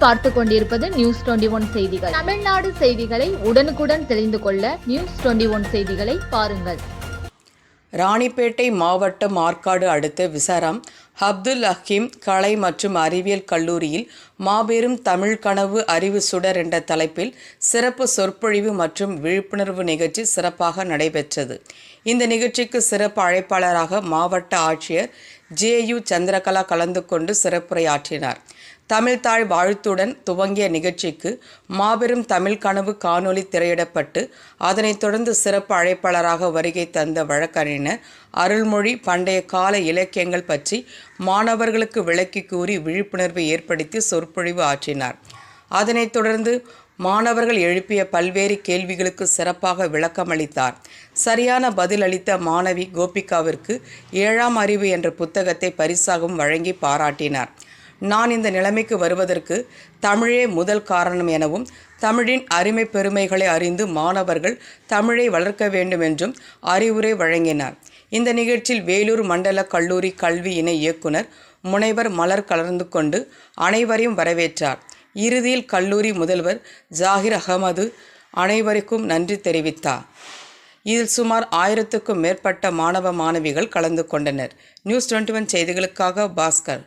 நீங்கள் பார்த்து கொண்டிருப்பது நியூஸ் டுவெண்டி ஒன் செய்திகள். தமிழ்நாடு செய்திகளை உடனுக்குடன் தெரிந்து கொள்ள நியூஸ் டுவெண்டி ஒன் செய்திகளை பாருங்கள். ராணிப்பேட்டை மாவட்டம் ஆற்காடு அடுத்த விசாரம். அப்துல் ஹக்கீம் கலை மற்றும் அறிவியல் கல்லூரியில் மாபெரும் தமிழ் கனவு அறிவு சுடர் என்ற தலைப்பில் சிறப்பு சொற்பொழிவு மற்றும் விழிப்புணர்வு நிகழ்ச்சி சிறப்பாக நடைபெற்றது. இந்த நிகழ்ச்சிக்கு சிறப்பு அழைப்பாளராக மாவட்ட ஆட்சியர் ஜே யு சந்திரகலா கலந்து கொண்டு சிறப்புரையாற்றினார். தமிழ்தாய் வாழ்த்துடன் துவங்கிய நிகழ்ச்சிக்கு மாபெரும் தமிழ் கனவு காணொளி திரையிடப்பட்டு அதனைத் தொடர்ந்து சிறப்பு அழைப்பாளராக வருகை தந்த வழக்கறிஞர் அருள்மொழி பண்டைய கால இலக்கியங்கள் பற்றி மாணவர்களுக்கு விளக்கி கூறி விழிப்புணர்வை ஏற்படுத்தி சொற்பொழிவு ஆற்றினார். அதனைத் தொடர்ந்து மாணவர்கள் எழுப்பிய பல்வேறு கேள்விகளுக்கு சிறப்பாக விளக்கமளித்தார். சரியான பதில் அளித்த மாணவி கோபிகாவிற்கு ஏழாம் அறிவு என்ற புத்தகத்தை பரிசாகவும் வழங்கி பாராட்டினார். நான் இந்த நிலைமைக்கு வருவதற்கு தமிழே முதல் காரணம் எனவும் தமிழின் அருமை பெருமைகளை அறிந்து மாணவர்கள் தமிழை வளர்க்க வேண்டும் என்றும் அறிவுரை வழங்கினார். இந்த நிகழ்ச்சியில் வேலூர் மண்டல கல்லூரி கல்வி இணை இயக்குனர் முனைவர் மலர் கலந்து கொண்டு அனைவரையும் வரவேற்றார். இறுதியில் கல்லூரி முதல்வர் ஜாகிர் அகமது அனைவருக்கும் நன்றி தெரிவித்தார். இதில் சுமார் ஆயிரத்துக்கும் மேற்பட்ட மாணவ மாணவிகள் கலந்து கொண்டனர். நியூஸ் டுவெண்ட்டி ஒன் செய்திகளுக்காக பாஸ்கர்.